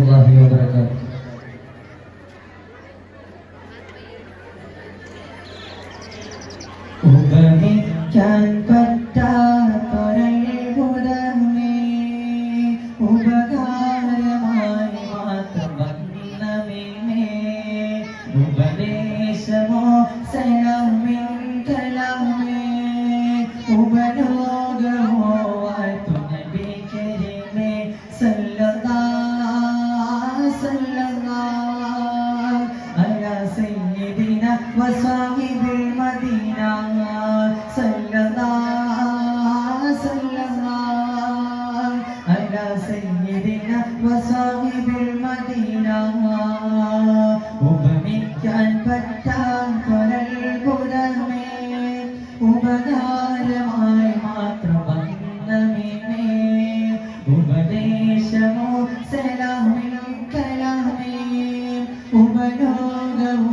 വറഹ്മത്തുള്ളാഹി വബറകാതുഹു ഉപമിക്കാൻ പറ്റാത്തൊരത്ഭുതമേ ഉപകാരമായി മാത്രം വന്നമേ. ഉപദേശമോ സലമിൻ കലമേ. ഉപലോകമോ ഉപമിക്കാൻ പറ്റാത്തൊരത്ഭുതമേ ഉപകാരമായി മാത്രം വന്നമേ ഉപദേശമോ സലാമിനും കലാമേ ഉപലോകമോ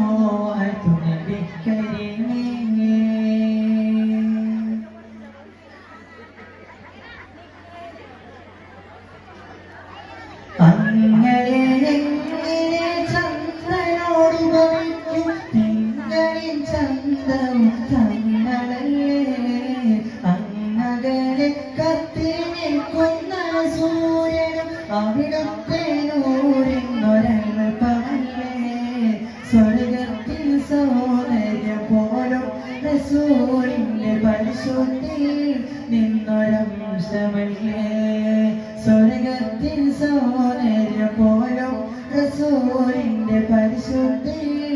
ചന്തം തങ്ങളല്ലേ അങ്ങകളെ കത്തി നിൽക്കുന്ന സൂര്യനും അവിടുത്തെ നൂറിനൊരൽപ്പമല്ലേ സ്വർഗത്തിൽ സൗന്ദര്യ പോലും റസൂലിന്റെ പരിശുദ്ധിയിൽ നിന്നൊരംശമല്ലേ സ്വർഗത്തിൽ സൗന്ദര്യ പോലും റസൂലിന്റെ പരിശുദ്ധിയിൽ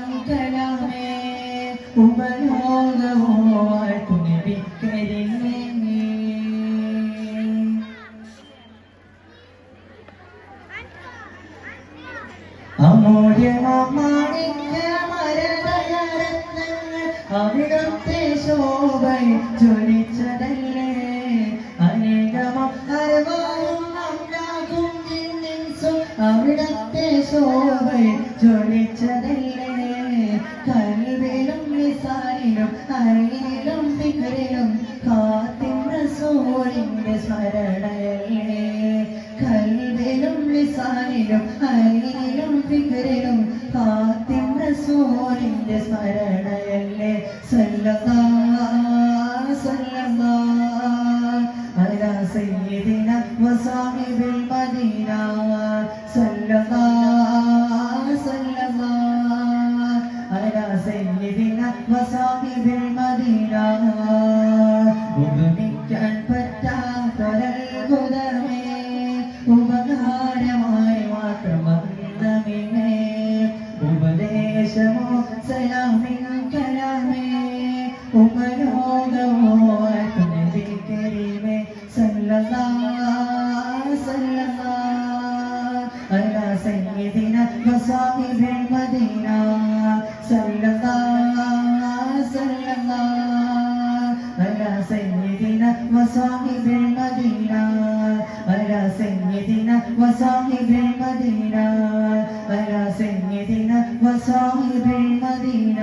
ഉപലോകമോ തുണിപ്പിക്കരിമേ അമൂല്യമാണിക്യമരതരത്നങ്ങൾ അവിടുത്തെ ശോഭ ജ്വലിച്ചതല്ലേ അനേകമം അറിവായും അമ്ലാകും ജിന്നിൻസും അവിടുത്തെ ശോഭ ജ്വലിച്ചതല്ലേ റസൂലിന്റെ സ്മരണയല്ലേ? കൽവിലും ലിസാനിലും അരിയിലും ഫിക്രിലും കാത്തിൻ റസൂലിന്റെ സ്മരണയല്ലേ? സല്ലതാ സല്ലതാ അലാ സയ്യിദിന വസാഹിബിൽ ഉപദേശമോ സലാമിൻ കലാമേ ഉപലോകമോ തുണവിക്കരിമേ സല്ലല്ലാ സല്ലല്ലാ അലാ സയ്യിദിന വസാഹിബിൽ മദീന സല്ലല്ലാ സല്ലല്ലാ അലാ സയ്യിദിന വസാഹിബിൽ മദീന അലാ സയ്യിദിന വസാഹിബിൽ മദീന അലാ സയ്യിദിന വസാഹിബിൽ മദീന